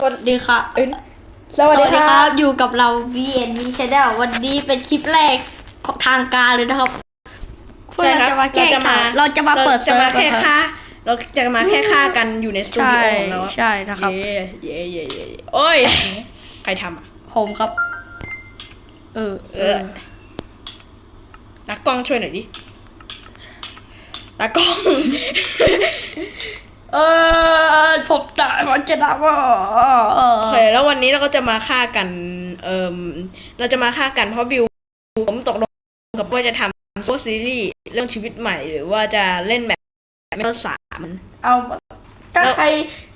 สวัสดีครับเอ้ยสวัสดีครับ อยู่กับเรา VNV Channel วันนี้เป็นคลิปแรกของทางการเลยนะครับใช่ครับเราจะมาแก้เราจะมาข่าวเราจะมาเปิดจะเซิร์มาฟแค่นะครับค่าเราจะมาแค่ค่ากันอยู่ในสตูใช่ดิโอของเราใช่นะครับ เย่เย่เย่เย่โอ้ย ใครทำอะ ผมครับ เออเออนักกล้องช่วยหน่อยดินักกล้อง เออผมตายมัน จะดับว่าโอเคแล้ววันนี้เราก็จะมาฆ่ากัน เอ่มเราจะมาฆ่ากันเพราะบิวผมตกลงกับว่าจะทำโซซีรีส์เรื่องชีวิตใหม่ หรือว่าจะเล่นแบบไม่สามเอาถ้าใคร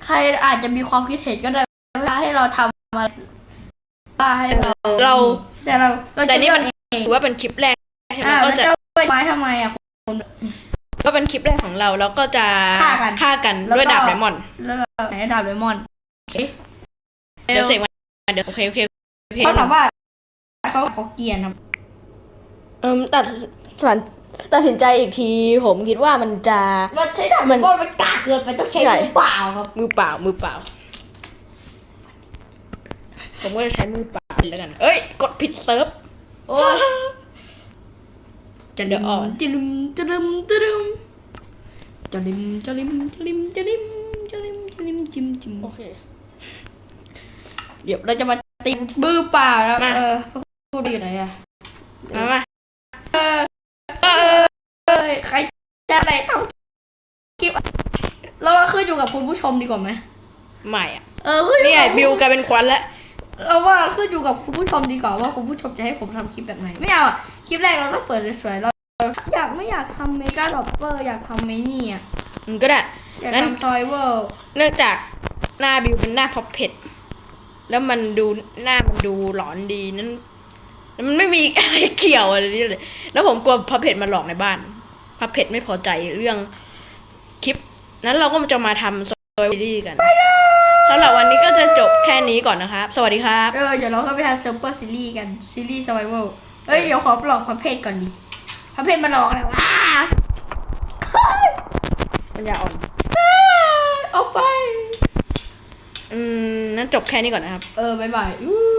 ใครอาจจะมีความคิดเห็นก็ได้ว่าให้เราทำมาว่าให้เราเรา แต่เราเราแต่จะนี่เลือมักนเองถือว่าเป็นคลิปแรกใช่ไหมอ่าก็แล้วจะจะไปไม้ทำไมอะ ก็เป็นคลิปแรกของเราแล้วก็จะฆ่ากันฆ่ากันแล้วก็ด้วยดาบไดมอนด์แล้วเราไหนดาบเลมอนเดี๋ยวเสกมาเดี๋ยวโอเคโอเคโอเคเขาถามว่าเขาเขาเกลียนครับเอิมตัดสันตัดสินใจอีกทีผมคิดว่ามันจะ มันใช้ดาบเลมอนมันกากเกินไปต้องใช้ใช่ มือเปล่าครับมือเปล่ามือเปล่า ผมก็จะใช้มือเปล่าแล้วกัน เอ้ย กดผิดเซิร์ฟโอ้ยจะเดี๋ยวอ่อน จะลิมจะลิมจะลิม จะลิมจะลิมจะลิมจะลิมจะลิมจะลิมจิมจิมโอเค เดี๋ยวเราจะมาตีมือเปล่าแล้วมาเออพูดอยู่ไหนอะมามาเอ้ยใครจะอะไรทำคลิปเราว่าขึ้นอยู่กับคุณผู้ชมดีกว่าไหมใหม่อะเออขึ้นอยู่นี่ไงกับบิวกลายเป็นควันแล้วเราว่าขึ้นอยู่กับคุณผู้ชมดีกว่าว่าคุณผู้ชมจะให้ผมทำคลิปแบบไหนไม่เอาอะคลิปแรกเราต้องเปิดสวยๆเรา อยากไม่อยากทำเมกาดอปเปอร์อยากทำเมนี่อะอืมก็ได้อยากงั้นทำซอยเวอร์เนื่องจากหน้าบิวเป็นหน้าพับเผ็ดแล้วมันดูหน้ามันดูหลอนดีนั้นมันไม่มีอะไรเกี่ยวอะไรนี่เลย แล้วผมกลัวพับเผ็ดมาหลอกในบ้านพับเผ็ดไม่พอใจเรื่องคลิป นั้นเราก็จะมาทำสตอรี่กันสำหรับวันนี้ก็จะจบแค่นี้ก่อนนะครับ สวัสดีครับ เออเดี๋ยวเราก็ไปทำซูเปอร์ซีรีส์กันซีรีส์ซอยเวอร์เอ้ยเดี๋ยวขอหลอกประเภทก่อนดิ ประเภทมาหลอกอะไรวะปัญญาอ่อนเอาไป อืมนั้นจบแค่นี้ก่อนนะครับ เออบายบายอู้